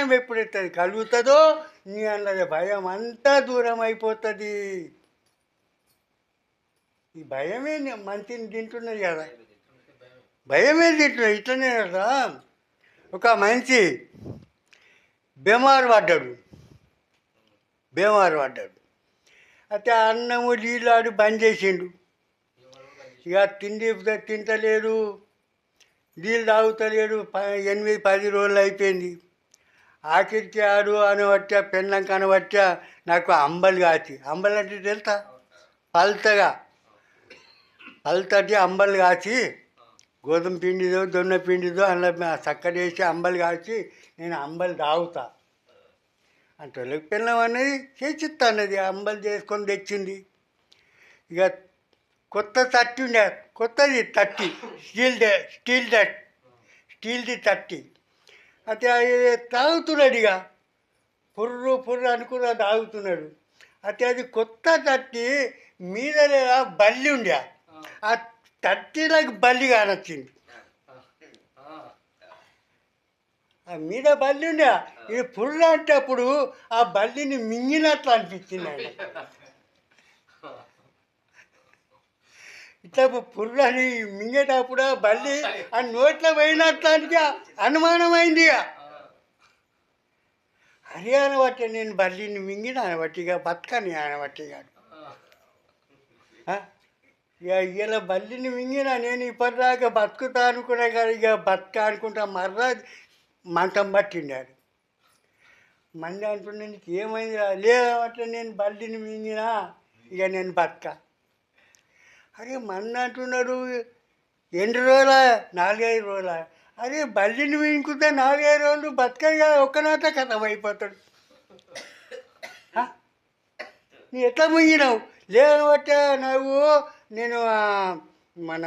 జ్ఞానం ఎప్పుడైతే కలుగుతుందో? నీ అన్నది భయం అంతా దూరం అయిపోతుంది ఈ భయమే మంచిని తింటున్నది కదా. భయమే తింటున్నది. ఇట్లనే కదా. ఒక మంచి బీమారు పడ్డాడు. బీమారు పడ్డాడు. అయితే అన్నము నీళ్ళు ఆడు బంద్ చేసిండు. ఇక తిండి తింటలేడు నీళ్ళు తాగుతలేడు. ప ఎనిమిది పది రోజులు అయిపోయింది. ఆకిత్యాడు అని అనబట్టా పెన్నం కనబట్టా నాకు అంబలి కాచి అంబలి అంటే తెలుసా? పల్తగా. పల్తటి అంబలి కాచి గోధుమ పిండిదో దొన్న పిండిదో అందులో చక్కెర వేసి అంబలి కాచి నేను అంబలి తాగుతా అంటే పిల్లం అనేది చేసిస్తానది అన్నది. అంబలి చేసుకొని తెచ్చింది. ఇక కొత్త తట్టి ఉండే కొత్తది తట్టి స్టీల్ స్టీల్ తట్టి స్టీల్ది తట్టి. అయితే అది తాగుతున్నాడు ఇక పుర్రు పుర్రు అనుకున్న తాగుతున్నాడు. అయితే అది కొత్త తట్టి మీద బల్లి ఉండే. ఆ. తట్టిలకు బల్లి కానొచ్చింది. ఆ మీద బల్లి ఉండే. ఇది పుర్రు అంటే అప్పుడు ఆ బల్లిని మింగినట్లు అనిపించింది ఆయన ఇట్లా పుర్రని మింగేటప్పుడు బల్లి ఆ నోట్లో పోయినట్లానికి అనుమానమైంది. ఇక అరే అనబట్టి నేను బల్లిని మింగిన అనబట్టిగా బతకని అనబట్టిగా ఇక. ఇలా బల్లిని మింగిన నేను ఇప్పటిదాకా బతుకుతా అనుకున్నా కానీ ఇక బతక అనుకుంటా మర్రా మంచం పట్టిండాడు మంది అంటుండే నీకు ఏమైంది లేదంటే నేను బల్లిని మింగినా ఇక నేను బతక. అరే మన అంటున్నారు ఎన్ని రోజుల నాలుగైదు రోజుల. అరే బల్లిని మింగుతే నాలుగైదు రోజులు బతకగా కదా ఒక్కనాట కథం అయిపోతాడు. నీ ఎట్లా మింగినావు లేకపోతే నువ్వు నేను మన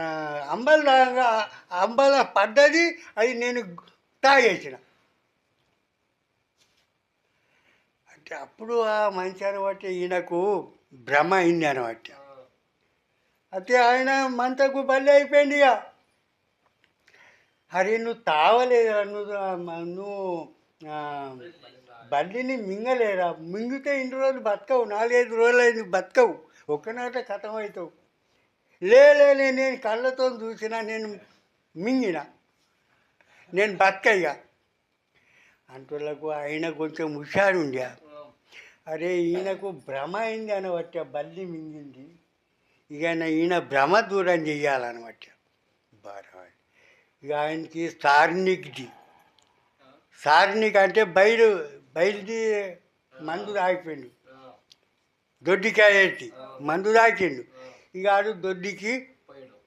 అంబల అంబల పడ్డది అది నేను తాగేసిన. అంటే అప్పుడు ఆ మంచి అనబట్టి ఈయనకు భ్రమ అయింది అనబట్టి అయితే ఆయన మంతకు బలి అయిపోయింది ఇక. అరే నువ్వు తావలేదా నువ్వు నువ్వు బల్లిని మింగలేరా మింగితే ఇన్ని రోజులు బతకవు నాలుగైదు రోజులు అయింది బతకవు. ఒక్కనాట కథం అవుతావు లేలే లే, నేను కళ్ళతో చూసిన నేను మింగిన. నేను బతకయ్యా అంటులకు ఆయన కొంచెం హుషారుండ. అరే ఈయనకు భ్రమ అయింది అనబట్టి బల్లి మింగింది. ఇక ఈయన భ్రమ దూరం చెయ్యాలన్నమాట. బాగా ఇక ఆయనకి సార్నిక్ది సార్నిక్ అంటే బయలు బయలుది మందు తాగిపోయిండు. దొడ్డికాయ ఎత్తి మందు తాకిండు ఇక ఆడు దొడ్డికి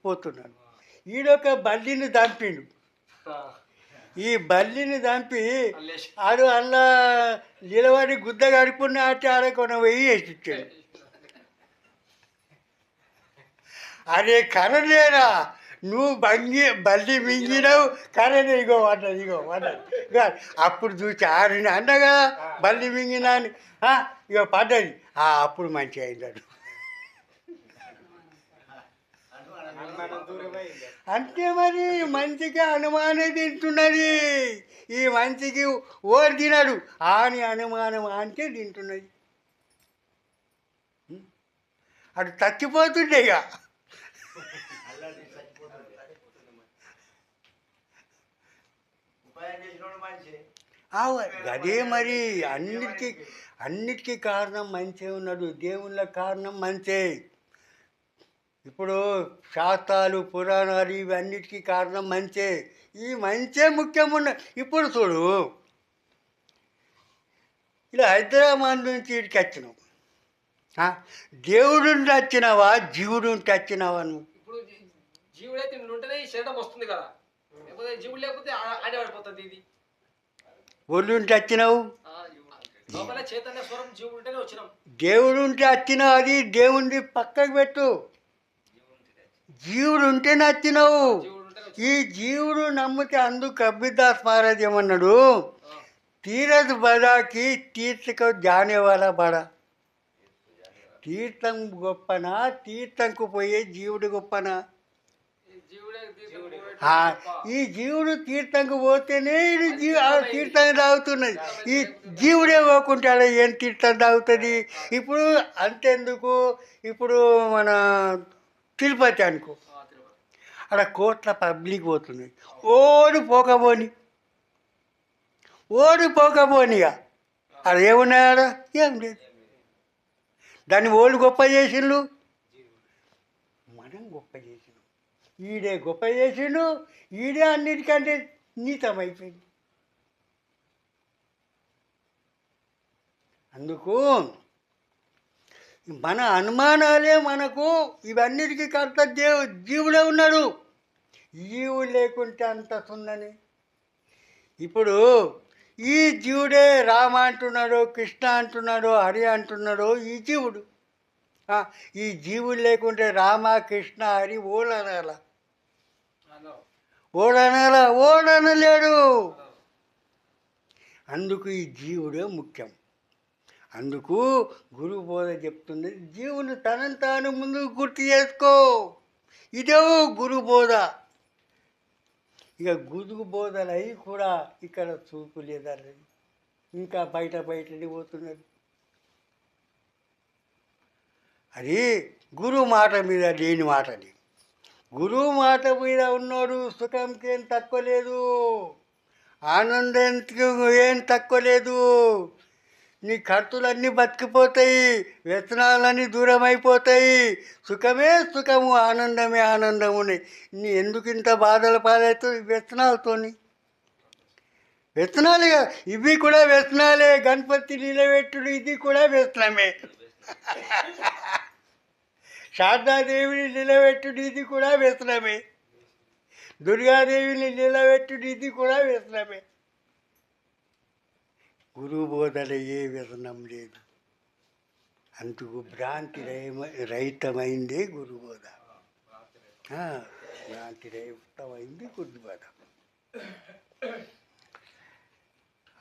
పోతున్నాడు. ఈడొక బల్లిని దంపిండు. ఈ బల్లిని దంపి ఆడు అలా నిలబడి గుద్ద గడుపున్న ఆట ఆడకొన వెయ్యి వేసి ఇచ్చాడు. అరే కనలేరా? నువ్వు బంగి బల్లి మింగినావు. కరనే ఇగో పడ్డది ఇగో పడ్డది ఇగో అప్పుడు చూసి ఆరిని అంట కదా బల్లి మింగినా అని. ఇగో పడ్డది. ఆ, అప్పుడు మంచి అయిందడు అంటే మరి మంచికి అనుమానం తింటున్నది. ఈ మంచికి ఓరు తినడు. ఆని అనుమానం అంటే తింటున్నది. అటు చచ్చిపోతుండే ఇక అదే మరి అన్నిటికీ అన్నిటికీ కారణం మంచే ఉన్నాడు దేవుళ్ళ కారణం మంచే. ఇప్పుడు శాస్త్రాలు పురాణాలు ఇవన్నిటికీ కారణం మంచే. ఈ మంచే ముఖ్యమున్న ఇప్పుడు చూడు. ఇలా హైదరాబాద్ నుంచి ఇక్కడికి వచ్చినావు దేవుడిని తెచ్చినావా జీవుడిని తెచ్చినావా నువ్వు? ఇప్పుడు జీవుడైతే ఉంటేనే ఈ శరీరం వస్తుంది కదా. లేకపోతే జీవుడు లేకపోతే ఆ- ఆడే పడిపోతుంది ఇది. ఒళ్ళు నుండి వచ్చినావు దేవుడు ఉంటే వచ్చినావు అది దేవుడిని పక్కకు పెట్టు. జీవుడు జీవుడు ఉంటేనే ఈ జీవుడు నమ్మితే అందుకు కబీర్దాస్ మహారాజ్ ఏమన్నాడు? తీరదు బడాకి తీర్థకు జానేవాల బడ తీర్థం గొప్పనా? తీర్థంకు పోయే జీవుడు గొప్పనా? ఈ జీవుడు తీర్థంకి పోతేనే ఇది జీ ఆ తీర్థం తాగుతున్నది. ఈ జీవుడే పోకుంటే అలా ఏం తీర్థం తాగుతుంది? ఇప్పుడు అంతెందుకు? ఇప్పుడు మన తిరుపతి అనుకో. అక్కడ కోట్ల పబ్లిక్ పోతుంది ఓడి పోకపోని. ఓడి పోకపోనిగా అది ఏమున్నాయాడ ఏం లేదు. దాన్ని ఓళ్ళు గొప్ప చేసిండు మనం గొప్ప చేసినాం ఈడే గొప్ప చేసిండు ఈడే అన్నిటికంటే నీతమైపోయింది అందుకు మన అనుమానాలే మనకు ఇవన్నిటికీ కర్త దేవు జీవుడే ఉన్నాడు. జీవుడు లేకుంటే అంత సున్నని ఇప్పుడు ఈ జీవుడే రామ అంటున్నాడు కృష్ణ అంటున్నాడు హరి అంటున్నాడు ఈ జీవుడు ఈ జీవుడు లేకుంటే రామ కృష్ణ హరి ఓడనాల. ఓడనాల ఓడనలేడు. అందుకు ఈ జీవుడే ముఖ్యం. అందుకు గురు బోధ చెప్తుంది జీవుని తనను తాను ముందు గుర్తు చేసుకో. ఇదే గురు బోధ. ఇక గురుగు బోధలు అయి కూడా ఇక్కడ చూపు లేదని ఇంకా బయట బయటని పోతున్నది. అది గురువు మాట మీద లేని మాట అది. గురువు మాట మీద ఉన్నోడు సుఖంకేం తక్కువ లేదు. ఆనందానికి ఏం తక్కువ లేదు. నీ ఖర్చులన్నీ బతికిపోతాయి వ్యసనాలన్నీ దూరం అయిపోతాయి సుఖమే సుఖము ఆనందమే ఆనందము నీ ఎందుకు ఇంత బాధలు పాలైతే వ్యసనాలతోని? వ్యసనాలే ఇవి కూడా వ్యసనాలే. గణపతి నిలబెట్టుడు ఇది కూడా వ్యసనమే. శారదాదేవిని నిలబెట్టుడు కూడా వ్యసనమే. దుర్గాదేవిని నిలబెట్టుడు కూడా వ్యసనమే. గురువు బోధన ఏ వ్యసనం లేదు. అందుకు భ్రాంతి రహితమైందే గురు బోధ. భ్రాంతి రహితమైంది గురు బోధ.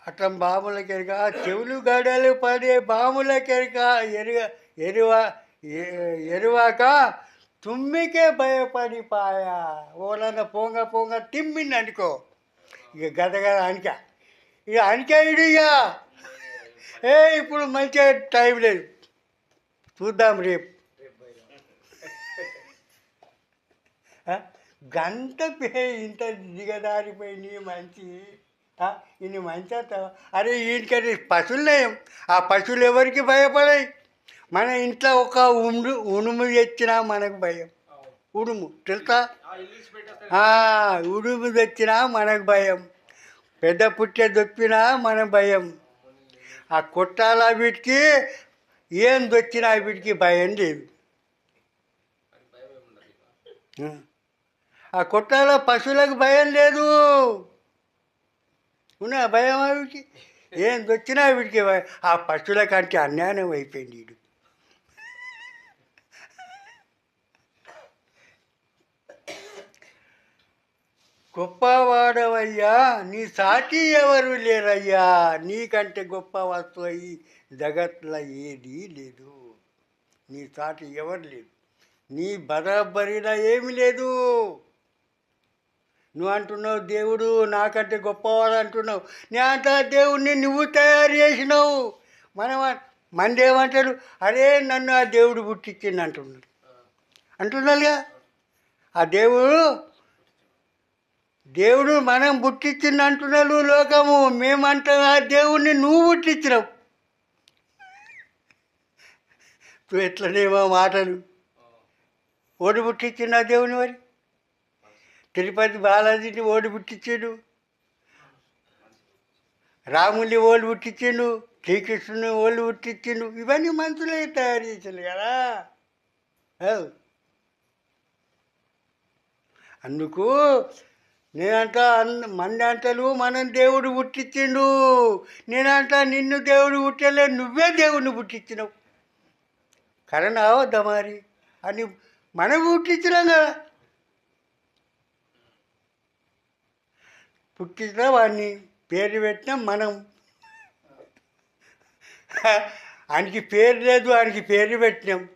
అటం బాముల కెరక చెవులు గడలు పడే బాముల కెరక ఎరుగ ఎరువ ఎరువాక తుమ్మికే భయపడిపాయా? ఓలన్న పొంగ పొంగ తిమ్మింది అనుకో. ఇక గదగద అనిక. ఇక అనికాయుడు ఇక. ఏ ఇప్పుడు మంచిగా టైం లేదు. చూద్దాం రేపు. గంట పే ఇంత దిగదారిపోయి మంచి ఇన్ని మంచి అరే అరే పశువులు లేం ఆ పశువులు ఎవరికి భయపడాయి? మన ఇంట్లో ఒక ఉడు ఉడుము తెచ్చినా మనకు భయం. ఉడుము తెలుసా? ఉడుము తెచ్చినా మనకు భయం. పెద్ద పుట్టే దొప్పినా మన భయం. ఆ కొట్టాల వీటికి ఏం దొచ్చినా వీటికి భయం లేదు. ఆ కొట్టాల పశువులకు భయం లేదు. ఉన్నా భయం వీటికి? ఏం దొచ్చినా వీటికి భయం. ఆ పశువుల కంటే అన్యాయం అయిపోయింది వీడు గొప్పవాడవయ్యా నీ సాటి ఎవరు లేరయ్యా? నీకంటే గొప్ప వస్తువు అయ్యి జగత్లో ఏదీ లేదు. నీ సాటి ఎవరు లేదు నీ బరబరిన ఏమీ లేదు. నువ్వు అంటున్నావు దేవుడు నాకంటే గొప్పవాడు అంటున్నావు నీ అంట దేవుడిని నువ్వు తయారు చేసినావు. మనం మంది ఏమంటాడు అరే నన్ను ఆ దేవుడు పుట్టించింది అంటున్నాడు. అంటున్నాడుగా? ఆ దేవుడు దేవుడు మనం పుట్టించింది అంటున్నాడు లోకము. మేమంటున్నా దేవుడిని నువ్వు పుట్టించినావు. నువ్వు ఎట్లనేమో మాటలు? ఓడి పుట్టించిన దేవుని మరి? తిరుపతి బాలాజీని ఓడి పుట్టించాడు. రాముని ఓడి పుట్టించిండు. శ్రీకృష్ణుని ఓళ్ళు పుట్టించిండు. ఇవన్నీ మనుషులే తయారు చేసిండు కదా. అందుకు నేనంట అన్- మంది మనం దేవుడు పుట్టించిండు. నేనంట నిన్ను దేవుడు పుట్టలే నువ్వే దేవుడిని పుట్టించినావు. కరణ అవద్దా మరి? అని మనం పుట్టించినాం కదా. పుట్టించిన వాడిని పేరు పెట్టినాం మనం. ఆయనకి పేరు లేదు ఆయనకి పేరు పెట్టినాం.